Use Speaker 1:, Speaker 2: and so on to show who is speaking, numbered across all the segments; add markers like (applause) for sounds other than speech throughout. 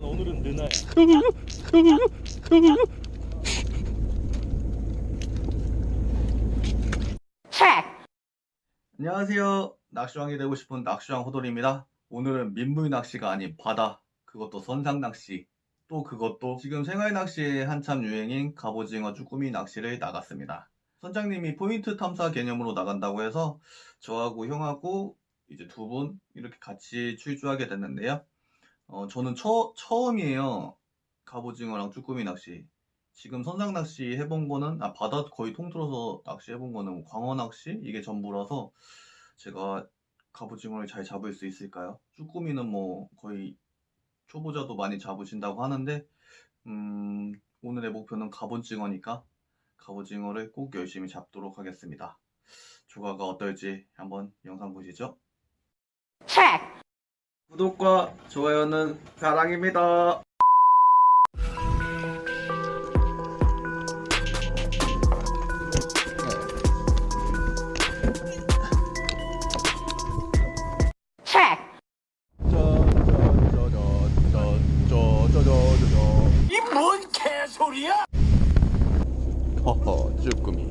Speaker 1: 오늘은 느나야.
Speaker 2: 안녕하세요. 낚시왕이 되고 싶은 낚시왕 호돌입니다. 오늘은 민물 낚시가 아닌 바다, 그것도 선상 낚시, 또 그것도 지금 생활 낚시에 한참 유행인 갑오징어 쭈꾸미 낚시를 나갔습니다. 선장님이 포인트 탐사 개념으로 나간다고 해서 저하고 형하고 이제 두 분 이렇게 같이 출주하게 됐는데요. 어, 저는 처, 처음이에요. 갑오징어랑 쭈꾸미 낚시. 지금 선상 낚시 해본 거는 아 바다 거의 통틀어서 낚시 해본 거는 뭐 광어 낚시 이게 전부라서 제가 갑오징어를 잘 잡을 수 있을까요? 쭈꾸미는 뭐 거의 초보자도 많이 잡으신다고 하는데 음, 오늘의 목표는 갑오징어니까 갑오징어를 꼭 열심히 잡도록 하겠습니다. 조가가 어떨지 한번 영상 보시죠. 구독과 좋아요는 사랑입니다.
Speaker 1: 이 뭔 개소리야?
Speaker 2: 허허 쭈꾸미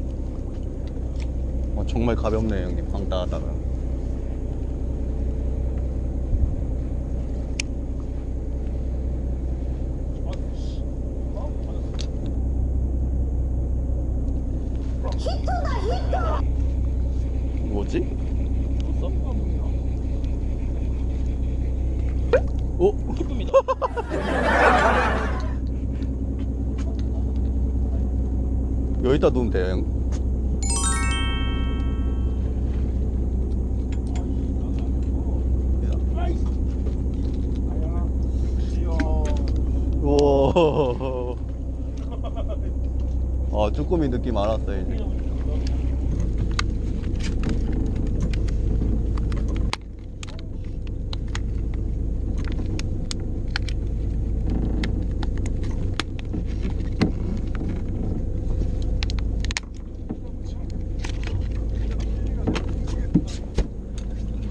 Speaker 2: 어, 정말 가볍네 형님 황따하다가 여기다 놓으면 돼요 형 오. 아, 쭈꾸미 느낌 알았어요, 이제.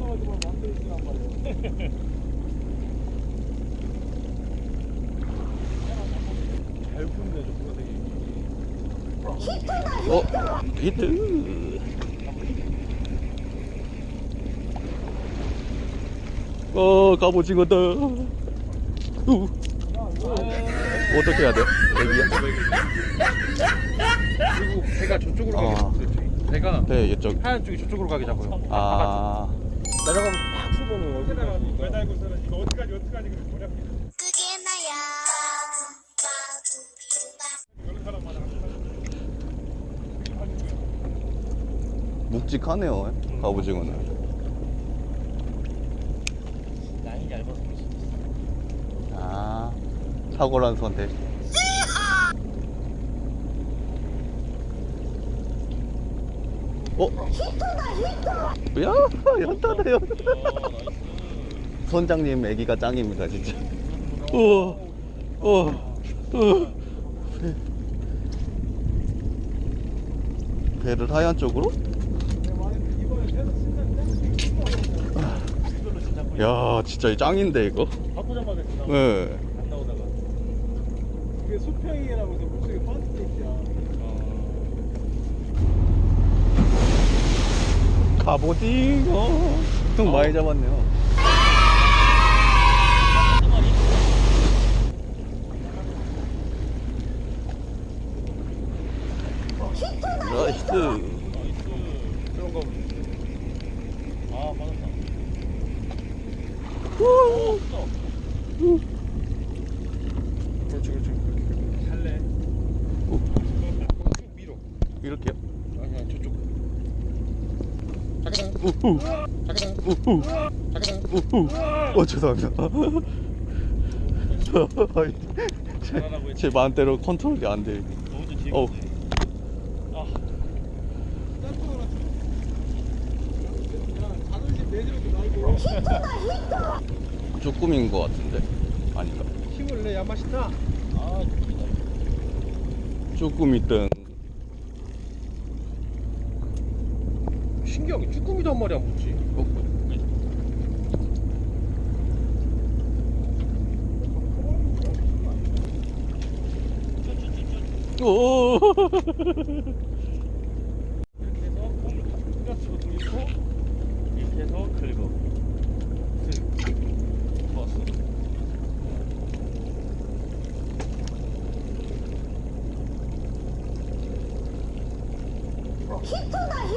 Speaker 3: 벗어나가지고 만들어 있으란 말이야.
Speaker 1: 잘 굽네, 저 보라색이.
Speaker 2: 어, 히트. 어, 갑오징어다. 우. 어떻게 해야 돼? 여기야?
Speaker 1: 그리고 배가 저쪽으로
Speaker 2: 아.
Speaker 1: 가게 잡고. 배가
Speaker 2: 네, 이쪽.
Speaker 1: 하얀 쪽이 저쪽으로 가게 잡아요.
Speaker 2: 아,
Speaker 1: 내려가면서 팍 쏘면은 어디
Speaker 3: 내가 매달고서는 이거 어디까지 어디까지 그래 뭐냐
Speaker 4: 그게 나야.
Speaker 3: 여러 사람마다
Speaker 2: 묵직하네요, 갑오징어는.
Speaker 1: 라인이 얇아서 그럴 수있 어.
Speaker 2: 선택. 어? 야, 연타다, 연 선장님 애기가 짱입니다, 진짜. 우와, 우와, 우와. 배- 배를 하얀 쪽으로?
Speaker 1: 진짜
Speaker 2: 야, 진짜 짱인데, 이거?
Speaker 1: 바꾸자마자
Speaker 2: 네.
Speaker 1: 안 나오다가.
Speaker 3: 그게 수평이라고 해서 물속에 빠질 때 있야.
Speaker 2: 갑오징어. 형 많이 잡았네요. 나이스.
Speaker 1: 그런 거. 아, 맞았다.
Speaker 2: 우.
Speaker 1: 없어. 그렇지, 그렇지. 할래. 쭉 밀어.
Speaker 2: 이렇게요?
Speaker 1: 아니야, 저쪽. 잠깐.
Speaker 2: 우후.
Speaker 1: 잠깐.
Speaker 2: 우후.
Speaker 1: 잠깐.
Speaker 2: 우후. 어, 죄송합니다.
Speaker 1: 했지.
Speaker 2: 제 마음대로 컨트롤이 안 돼.
Speaker 1: 너 혼자 뒤에
Speaker 2: 어우.
Speaker 1: 있지. 아,
Speaker 3: 짬뽕 하나 그냥 자존심 내지르지 말고
Speaker 2: 쭈꾸미인 것 같은데? 아닌가?
Speaker 3: 힘을 내 야마시타
Speaker 1: 아, 좋다.
Speaker 2: 쭈꾸미 등.
Speaker 3: 신기하게 쭈꾸미도 한 마리 안 붙지
Speaker 2: 어? 오! (laughs)
Speaker 1: 이렇게 해서 몸을 가슴으로 돌리고 이렇게 해서 긁어. 슥. 좋았어.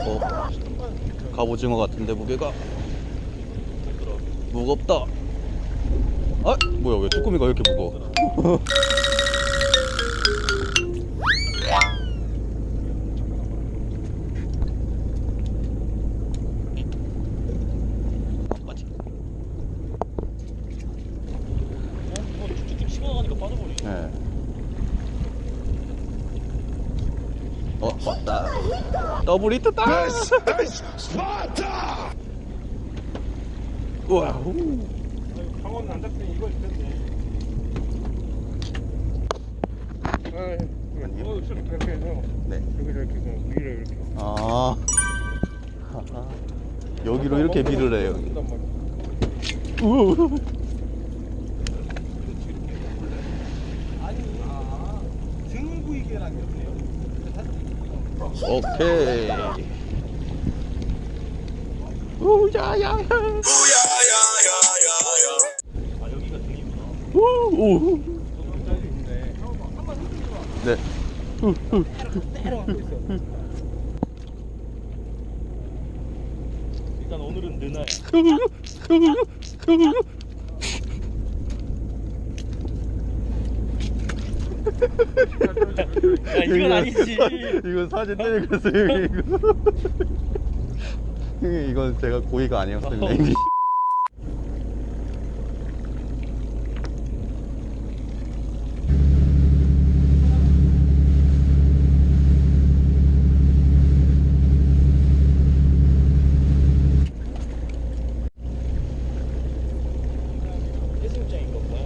Speaker 2: 어, 갑오징어 같은데 무게가. 무겁다. 아, 뭐야 왜 쭈꾸미가 왜 이렇게 무거워?
Speaker 1: 어, 나가니까 빠져버리네.
Speaker 2: 어, 왔다. 더블 히트다. 우와. 우.
Speaker 3: 강원 안 잡히니 이거 있던데
Speaker 2: 아니요.
Speaker 3: 어, 이렇게 해서
Speaker 2: 네.
Speaker 3: 여기를 이렇게 그냥 위로 이렇게
Speaker 2: 아. (laughs) 여기로 이렇게 비를 해요. 우.
Speaker 3: 아니 아, 등 부위계란 이렇게요
Speaker 2: 오케이. 우야야.
Speaker 1: 아, 여기가 등이구나.
Speaker 3: 흔들어
Speaker 2: 네.
Speaker 1: 일단 오늘은 느나야. (laughs) 야, 이건 아니지.
Speaker 2: 이건 사진 때리겠어요, 이거. (laughs) 형님, 이건 제가 고의가 아니었습니다. 형님.
Speaker 1: 해수욕장인 거구나.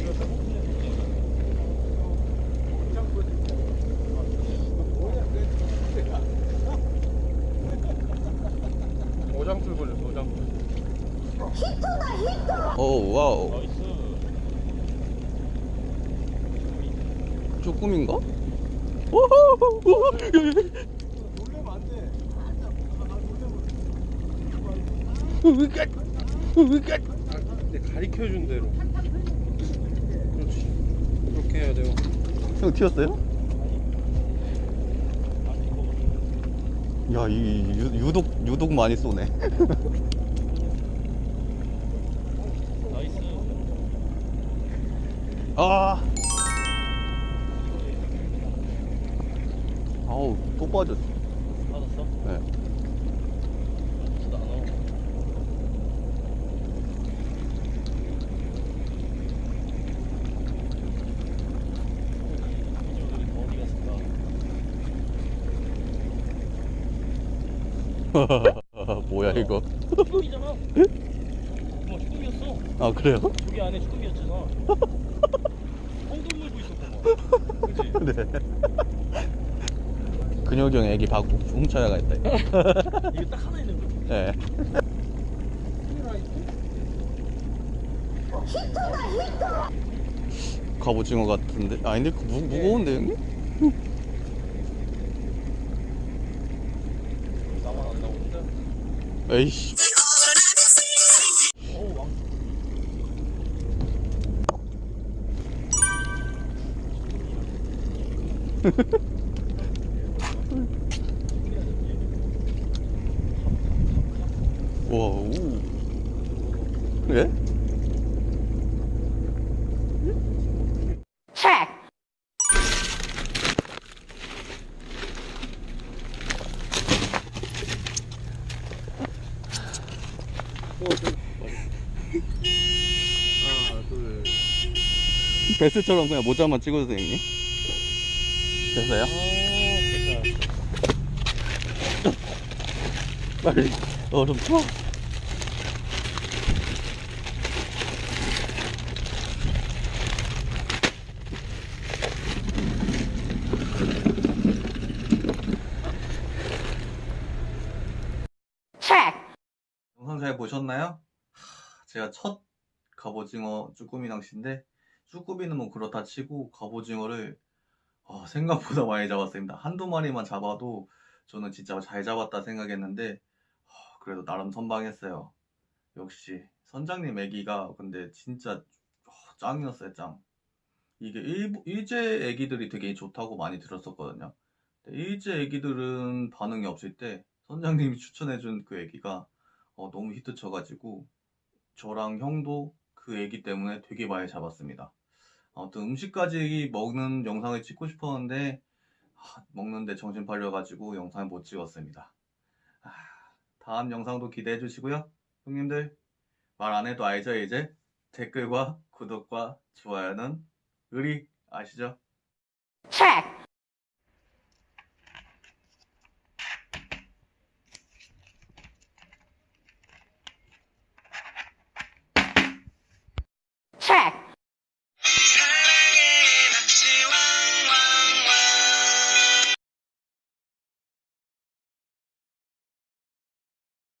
Speaker 1: 이거 다
Speaker 3: 오장풀 걸렸어 오장풀
Speaker 2: 오, 와우.
Speaker 1: 나이스.
Speaker 2: 오호!
Speaker 3: 놀래면 안돼
Speaker 2: 으갓! 으갓!
Speaker 3: 근데 가리켜준 대로 그렇지 그렇게 해야 돼요
Speaker 2: 형 튀었어요? 야, 이 유, 유독 유독 많이 쏘네. (laughs)
Speaker 1: 나이스.
Speaker 2: 아. 아우, 또 빠졌어.
Speaker 1: 받았어?
Speaker 2: 네.
Speaker 1: 진짜 안 나와. 어디 갔을까?
Speaker 2: 뭐야 이거?
Speaker 1: 쭈꾸미잖아. 뭐 쭈꾸미였어.
Speaker 2: 아 그래요?
Speaker 1: 조개 안에 쭈꾸미였잖아. 엉덩 (laughs) 물고 있었구만. (laughs) 그치?
Speaker 2: 네. 근혁이 형 애기 바꾸 훔쳐야겠다. 이거.
Speaker 1: 이거 딱 하나 있는 거.
Speaker 2: 네. 갑오징어 같은데? 아닌데 그 무, 무거운데 형님?
Speaker 1: 나만 안 나오는데?
Speaker 2: 에이씨.
Speaker 1: 어우 (laughs) 왕.
Speaker 2: 베스처럼 그냥 모자만 찍어도 되겠니? 됐어요? 빨리 얼음 어, 좀 추워 보셨나요? 하, 제가 첫 갑오징어 쭈꾸미 낚시인데 쭈꾸미는 뭐 그렇다 치고 갑오징어를 어, 생각보다 많이 잡았습니다. 한두 마리만 잡아도 저는 진짜 잘 잡았다 생각했는데 어, 그래도 나름 선방했어요. 역시 선장님 애기가 근데 진짜 어, 짱이었어요 짱. 이게 일, 일제 애기들이 되게 좋다고 많이 들었었거든요. 일제 애기들은 반응이 없을 때 선장님이 추천해준 그 애기가 어, 너무 히트 쳐가지고 저랑 형도 그 애기 때문에 되게 많이 잡았습니다. 아무튼 음식까지 먹는 영상을 찍고 싶었는데 아, 먹는데 정신 팔려가지고 영상을 못 찍었습니다. 아, 다음 영상도 기대해 주시고요. 형님들 말 안 해도 알죠 이제? 댓글과 구독과 좋아요는 의리 아시죠?
Speaker 4: Check.